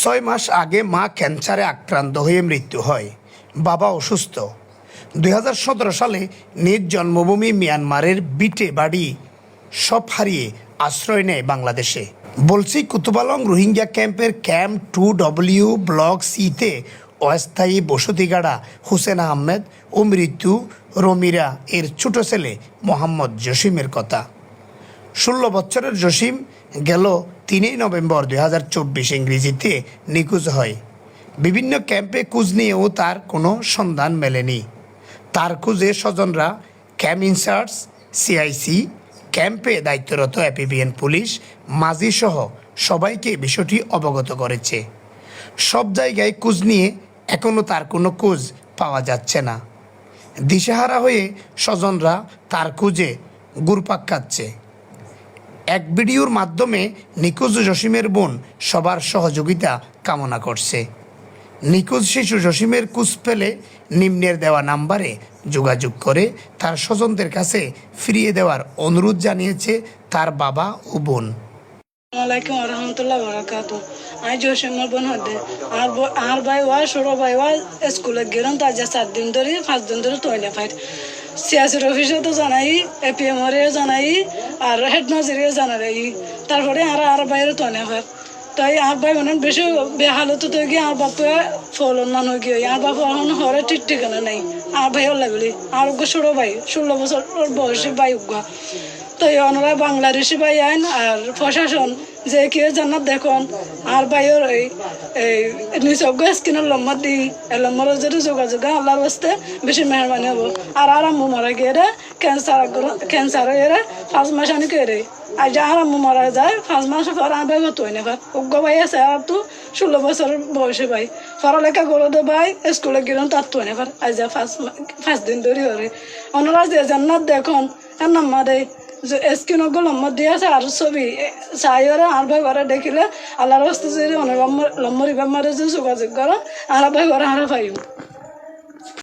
ছয় মাস আগে মা ক্যান্সারে আক্রান্ত হয়ে মৃত্যু হয়। বাবা অসুস্থ। দুই হাজার সতেরো সালে নিজ জন্মভূমি মিয়ানমারের বিটে বাড়ি সব হারিয়ে আশ্রয় নেয় বাংলাদেশে। বলছি, কুতুবালং রোহিঙ্গা ক্যাম্পের ক্যাম্প টু ডব্লিউ ব্লক সিতে অস্থায়ী বসতিগাড়া হুসেন আহমেদ ও মৃত্যু রমিরা এর ছোট ছেলে মোহাম্মদ জসিমের কথা। ষোলো বছরের জসিম গেল তিনই নভেম্বর দুই হাজার চব্বিশ ইংরেজিতে নিখোঁজ হয়। বিভিন্ন ক্যাম্পে খোঁজ নিয়েও তার কোনো সন্ধান মেলেনি। তার খোঁজে স্বজনরা ক্যাম্প ইনচার্জ সিআইসি ক্যাম্পে দায়িত্বরত অ্যাপিভিএন পুলিশ, মাঝি সহ সবাইকে বিষয়টি অবগত করেছে। সব জায়গায় খোঁজ নিয়ে এখনও তার কোনো খোঁজ পাওয়া যাচ্ছে না। দিশেহারা হয়ে স্বজনরা তার খুঁজে গুরপাক খাচ্ছে। এক ভিডিওর মাধ্যমে নিখোঁজ জসিমের বোন সবার সহযোগিতা কামনা করছে। নিখোঁজ শিশু জসিমের কুচ পেলে নিম্নের দেওয়া নাম্বারে যোগাযোগ করে তার স্বজনদের কাছে ফিরিয়ে দেওয়ার অনুরোধ জানিয়েছে তার বাবা ও বোন। হদে আর ওয়া ওয়া, স্কুলে গেলাম দিন ধরে দিন ধরে তো জানাই এপিএম রে জানাই আর হেড মাজিরে জানাই তারপরে আর আর বাইরে তৈলে ফাইট তাই আর ভাই মানে বেশি বেহালত তো গিয়ে আর বাপে ফলন না হয়ে গিয়ে আর বাপ এখন হরে ঠিক ঠিকানা নাই। আর ভাই লাগলি। আর ওকে ষোলো ভাই, ষোলো বছর বয়সী ভাই উগা তো এই ওনারা বাংলাদেশি ভাই আইন আর প্রশাসন যে কেউ জানার দেখুন, আর ভাইয়ের এই এই নিচজ্ঞ স্কিনের লম্বা দি, এই লম্বার যদি যোগাযোগ আল্লাহর বাস্তে বেশি মেহরবানি হব। আর আর আম্মু মারা গিয়ে রে ক্যান্সার ক্যান্সার হয়ে রে, পাঁচ মাস আনি কে রে। আর যা আর আম্মু মারা যায়, পাঁচ মাস পর আর ভাই হতো না উগ্র ভাই আছে আর তো ষোলো বছর বয়সে ভাই। পড়ালেখা করে দে ভাই স্কুলে গেলাম তার তো না আজ যা পাঁচ পাঁচ দিন ধরে হরে ওনারা যে জান্নাত দেখুন আর নাম্বারে যে স্কিন লম্বর দিয়ে আছে আর ছবি। চাইরে আর ভাই ঘরে দেখিলে আল্লাহর হস্তে অনেক লম্বরি বেমারে যে যোগাযোগ করো, আর ভাই ঘরে আর পাইম